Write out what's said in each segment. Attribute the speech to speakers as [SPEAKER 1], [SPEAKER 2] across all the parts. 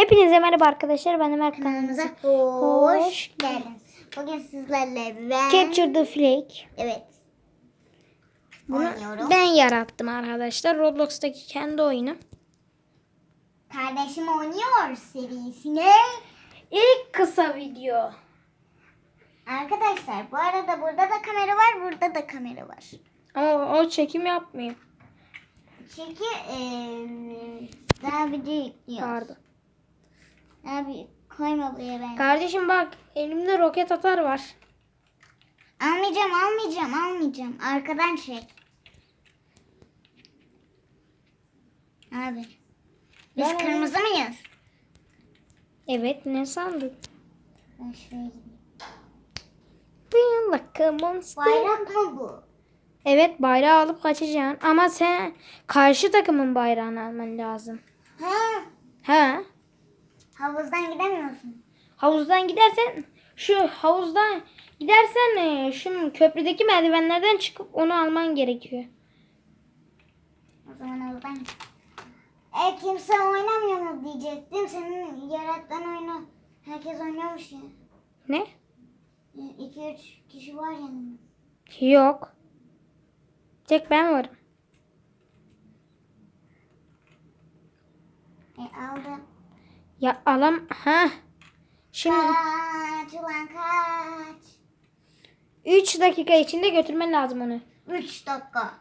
[SPEAKER 1] Hepinize merhaba arkadaşlar. Ben Ömer
[SPEAKER 2] Kanalımıza
[SPEAKER 1] kanalımıza.
[SPEAKER 2] hoş geldiniz. Bugün sizlerle ben...
[SPEAKER 1] Capture the Flag.
[SPEAKER 2] Evet.
[SPEAKER 1] Bunu
[SPEAKER 2] Oynuyorum.
[SPEAKER 1] ben yarattım arkadaşlar. Roblox'taki kendi oyunu.
[SPEAKER 2] Kardeşim oynuyor serisine.
[SPEAKER 1] İlk kısa video.
[SPEAKER 2] Arkadaşlar bu arada burada da kamera var, burada da kamera var.
[SPEAKER 1] Ama o çekim yapmıyor.
[SPEAKER 2] Çünkü eee daha video yüklüyor.
[SPEAKER 1] Pardon.
[SPEAKER 2] Abi koyma buraya ben.
[SPEAKER 1] Kardeşim bak elimde roket atar var.
[SPEAKER 2] Almayacağım, almayacağım, almayacağım. Arkadan çek. Abi. Biz
[SPEAKER 1] Ben-
[SPEAKER 2] kırmızı mıyız?
[SPEAKER 1] Evet ne sandın?
[SPEAKER 2] Ben şuraya gideyim.
[SPEAKER 1] Monster.
[SPEAKER 2] Bayrak mı bu?
[SPEAKER 1] Evet bayrağı alıp kaçacaksın. Ama sen karşı takımın bayrağını alman lazım.
[SPEAKER 2] Ha,
[SPEAKER 1] Ha?
[SPEAKER 2] Havuzdan gidemiyorsun.
[SPEAKER 1] Havuzdan gidersen şu havuzdan gidersen e, şu köprüdeki merdivenlerden çıkıp onu alman gerekiyor.
[SPEAKER 2] O zaman havuzdan git. E kimse oynamıyor mu diyecektim. Senin yarattığın oyunu herkes oynuyormuş ya.
[SPEAKER 1] Ne?
[SPEAKER 2] 2-3 kişi var yanında.
[SPEAKER 1] Yok. Tek ben varım.
[SPEAKER 2] E aldım.
[SPEAKER 1] Ya alam ha. Şimdi
[SPEAKER 2] Kaç ulan kaç.
[SPEAKER 1] 3 dakika içinde götürmen lazım onu.
[SPEAKER 2] 3 dakika.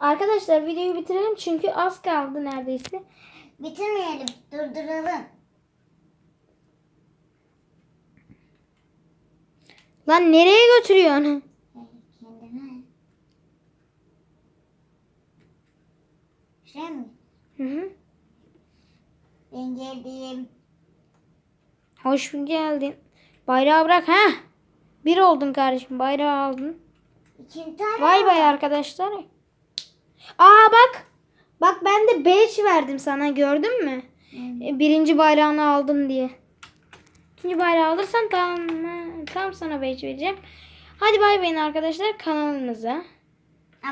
[SPEAKER 1] Arkadaşlar videoyu bitirelim çünkü az kaldı neredeyse.
[SPEAKER 2] Bitirmeyelim. Durduralım.
[SPEAKER 1] Lan nereye götürüyor onu?
[SPEAKER 2] Kendine. Şuraya mı?
[SPEAKER 1] Hı hı.
[SPEAKER 2] Ben geldim.
[SPEAKER 1] Hoş geldin. Bayrağı bırak ha. Bir oldun kardeşim. Bayrağı aldın.
[SPEAKER 2] İkinci tane
[SPEAKER 1] Vay bay arkadaşlar. Aa bak. Bak ben de beş verdim sana gördün mü? E, Birinci bayrağını aldın diye. İkinci bayrağı alırsan tam, tam sana beş vereceğim. Hadi bay bayın arkadaşlar kanalımıza.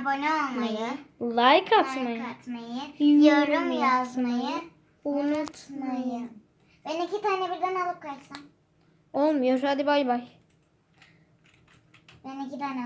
[SPEAKER 2] Abone olmayı,
[SPEAKER 1] Like atmayı.
[SPEAKER 2] like atmayı,
[SPEAKER 1] yorum
[SPEAKER 2] yazmayı unutmayın. Ben iki tane birden alıp kaçsam.
[SPEAKER 1] Olmuyor. Hadi bay bay.
[SPEAKER 2] Ben iki tane